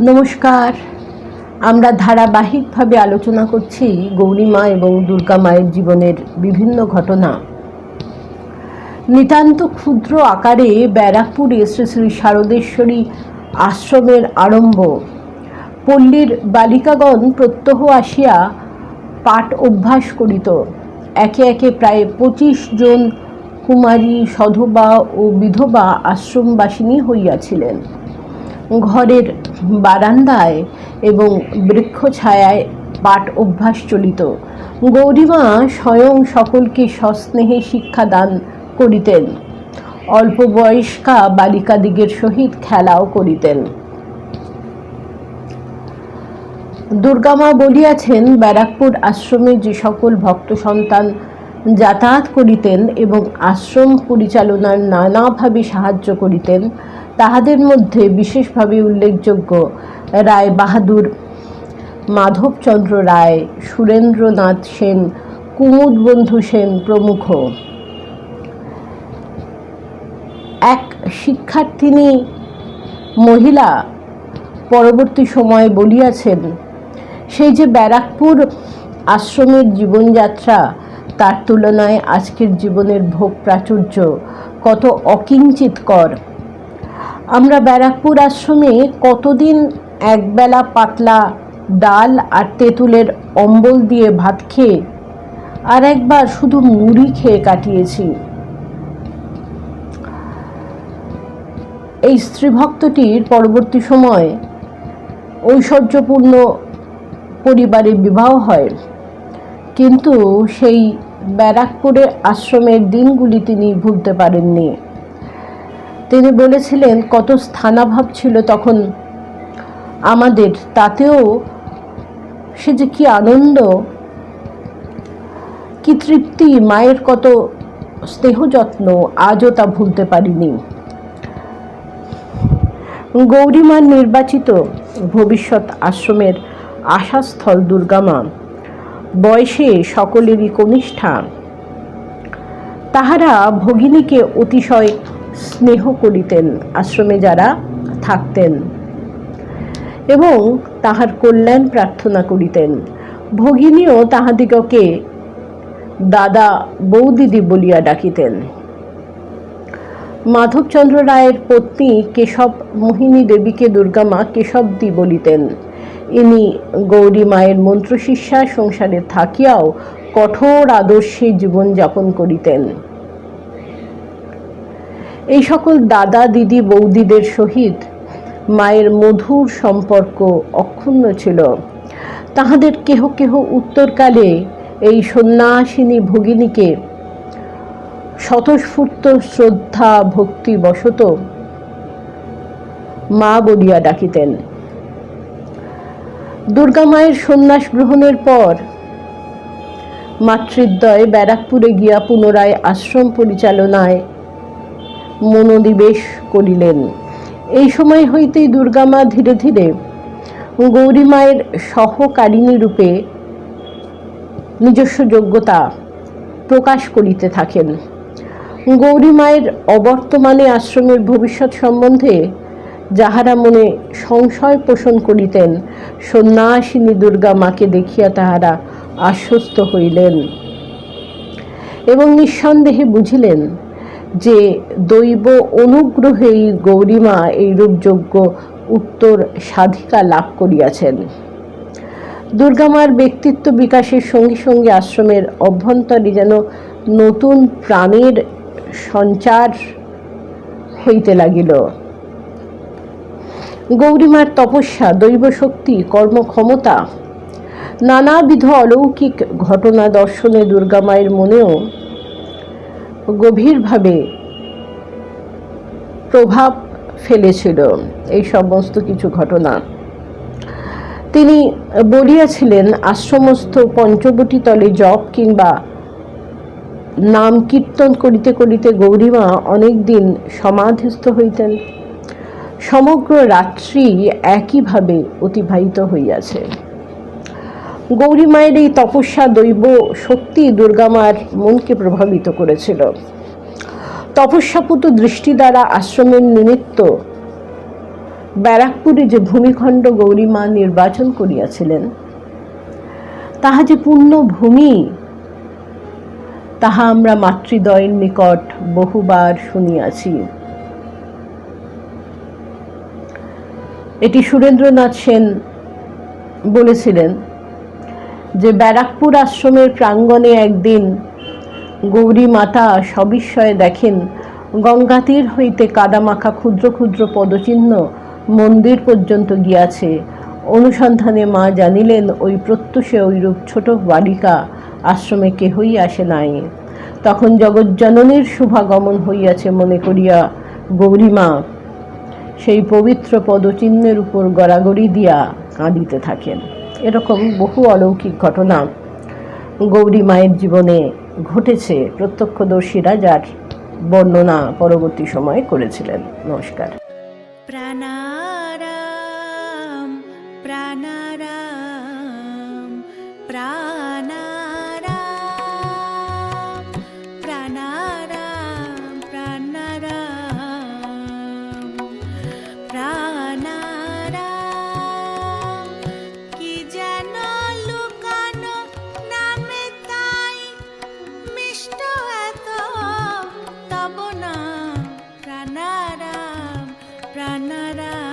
নমস্কার। আমরা ধারাবাহিকভাবে আলোচনা করছি গৌরীমা এবং দুর্গা মায়ের জীবনের বিভিন্ন ঘটনা। নিতান্ত ক্ষুদ্র আকারে ব্যারাকপুরে শ্রী শ্রী শারদেশ্বরী আশ্রমের আরম্ভ। পল্লীর বালিকাগণ প্রত্যহ আসিয়া পাঠ অভ্যাস করিত। একে একে প্রায় পঁচিশ জন কুমারী, সধবা ও বিধবা আশ্রমবাসিনী হইয়াছিলেন। ঘরের বারান্দায় এবং বৃক্ষছায়ায় পাঠ অভ্যাস চলিত। গৌরীমা স্বয়ং সকলকে সস্নেহে শিক্ষাদান করিতেন। অল্প বয়স্কা বালিকাদিগের সহিত খেলাও করিতেন। দুর্গামা বলিয়াছেন, ব্যারাকপুর আশ্রমে যে সকল ভক্ত সন্তান যাতায়াত করিতেন এবং আশ্রম পরিচালনার নানাভাবে সাহায্য করিতেন তাহাদের মধ্যে বিশেষভাবে উল্লেখযোগ্য রায় বাহাদুর, মাধবচন্দ্র রায়, সুরেন্দ্রনাথ সেন, কুমুদ বন্ধু সেন প্রমুখ। এক শিক্ষার্থিনী মহিলা পরবর্তী সময়ে বলিয়াছেন সেই যে ব্যারাকপুর আশ্রমের জীবনযাত্রা, তার তুলনায় আজকের জীবনের ভোগ প্রাচুর্য কত অকিঞ্চিতকর। আমরা ব্যারাকপুর আশ্রমে কতদিন একবেলা পাতলা ডাল আর তেঁতুলের অম্বল দিয়ে ভাত খেয়ে আর একবার শুধু মুড়ি খেয়ে কাটিয়েছি? এই স্ত্রীভক্তটির পরবর্তী সময়ে ঐশ্বর্যপূর্ণ পরিবারে বিবাহ হয়। কিন্তু সেই ব্যারাকপুরের আশ্রমের দিনগুলি তিনি ভুলতে পারেননি। তিনি বলেছিলেন, কত স্থানাভাব ছিল তখন আমাদের। তাতেও সে যে কি আনন্দ, কি তৃপ্তি, মায়ের কত স্নেহ যত্ন, আজও তা ভুলতে পারিনি। গৌরীমার নির্বাচিত ভবিষ্যৎ আশ্রমের আশাস্থল দুর্গামা। বয়সে সকলেরই কনিষ্ঠা। তাহারা ভগিনীকে অতিশয় স্নেহ করিতেন, আশ্রমে যারা থাকতেন এবং তাহার কল্যাণ প্রার্থনা করিতেন। ভগিনীও তাহাদিগকে দাদা বৌদিদি বলিয়া ডাকিতেন। মাধবচন্দ্র রায়ের পত্নী কেশব মোহিনী দেবীকে দুর্গামা কেশবদি বলিতেন। ইনি গৌরী মায়ের মন্ত্রশিষ্যা, সংসারে থাকিয়াও কঠোর আদর্শে জীবনযাপন করিতেন। এই সকল দাদা, দিদি, বৌদিদের সহিত মায়ের মধুর সম্পর্ক অক্ষুণ্ণ ছিল। তাহাদের কেহ কেহ উত্তরকালে এই সন্ন্যাসিনী ভগিনীকে স্বতঃস্ফূর্ত শ্রদ্ধা ভক্তি বশত মা বলিয়া ডাকিতেন। দুর্গা মায়ের সন্ন্যাস গ্রহণের পর মাতৃদ্বয় ব্যারাকপুরে গিয়া পুনরায় আশ্রম পরিচালনায় মনোনিবেশ করিলেন। এই সময় হইতেই দুর্গামা ধীরে ধীরে গৌরী মায়ের সহকারিণী রূপে নিজস্ব যোগ্যতা প্রকাশ করিতে থাকেন। গৌরী মায়ের অবর্তমানে আশ্রমের ভবিষ্যৎ সম্বন্ধে যাহারা মনে সংশয় পোষণ করিতেন, সন্ন্যাসিনী দুর্গা মাকে দেখিয়া তাহারা আশ্বস্ত হইলেন এবং নিঃসন্দেহে বুঝিলেন যে দৈব অনুগ্রহেই গৌরীমা এই রূপযোগ্য উত্তর সাধিকা লাভ করিয়াছেন। দুর্গামার ব্যক্তিত্ব বিকাশের সঙ্গে সঙ্গে আশ্রমের অভ্যন্তরে যেন নতুন প্রাণের সঞ্চার হইতে লাগিল। গৌরীমার তপস্যা দৈব শক্তি কর্মক্ষমতা, নানাবিধ অলৌকিক ঘটনা দর্শনে দুর্গামায়ের মনেও গভীরভাবে প্রভাব ফেলেছিল এই সমস্ত কিছু ঘটনা। তিনি বলিয়াছিলেন, আশ্রমস্থ পঞ্চবটি তলে জপ কিংবা নাম কীর্তন করিতে করিতে গৌরীমা অনেক দিন সমাধিস্থ হইতেন। সমগ্র রাত্রি একইভাবে অতিবাহিত হইয়াছে। গৌরী মায়ের এই তপস্যা দৈব শক্তি দুর্গামার মনকে প্রভাবিত করেছিল। তপস্যাপুত দৃষ্টি দ্বারা আশ্রমের নিমিত্ত ব্যারাকপুরে যে ভূমিখণ্ড গৌরীমা নির্বাচন করিয়াছিলেন, তাহা যে পূর্ণ ভূমি, তাহা আমরা মাতৃদয়ের নিকট বহুবার শুনিয়াছি। এটি সুরেন্দ্রনাথ সেন বলেছিলেন যে ব্যারাকপুর আশ্রমের প্রাঙ্গণে একদিন গৌরী মাতা সবিস্ময়ে দেখেন, গঙ্গা তীর হইতে কাদামাখা ক্ষুদ্র ক্ষুদ্র পদচিহ্ন মন্দির পর্যন্ত গিয়াছে। অনুসন্ধানে মা জানিলেন, ওই প্রত্যুষে ওইরূপ ছোট বালিকা আশ্রমে কেহই আসে নাই। তখন জগজ্জননীর শুভাগমন হইয়াছে মনে করিয়া গৌরীমা সেই পবিত্র পদচিহ্নের উপর গড়াগড়ি দিয়া কাঁদিতে থাকেন। এরকম বহু অলৌকিক ঘটনা গৌরী মায়ের জীবনে ঘটেছে, প্রত্যক্ষদর্শীরা যার বর্ণনা পরবর্তী সময়ে করেছিলেন। নমস্কার। প্রাণারাম প্রাণারাম প্রা নারা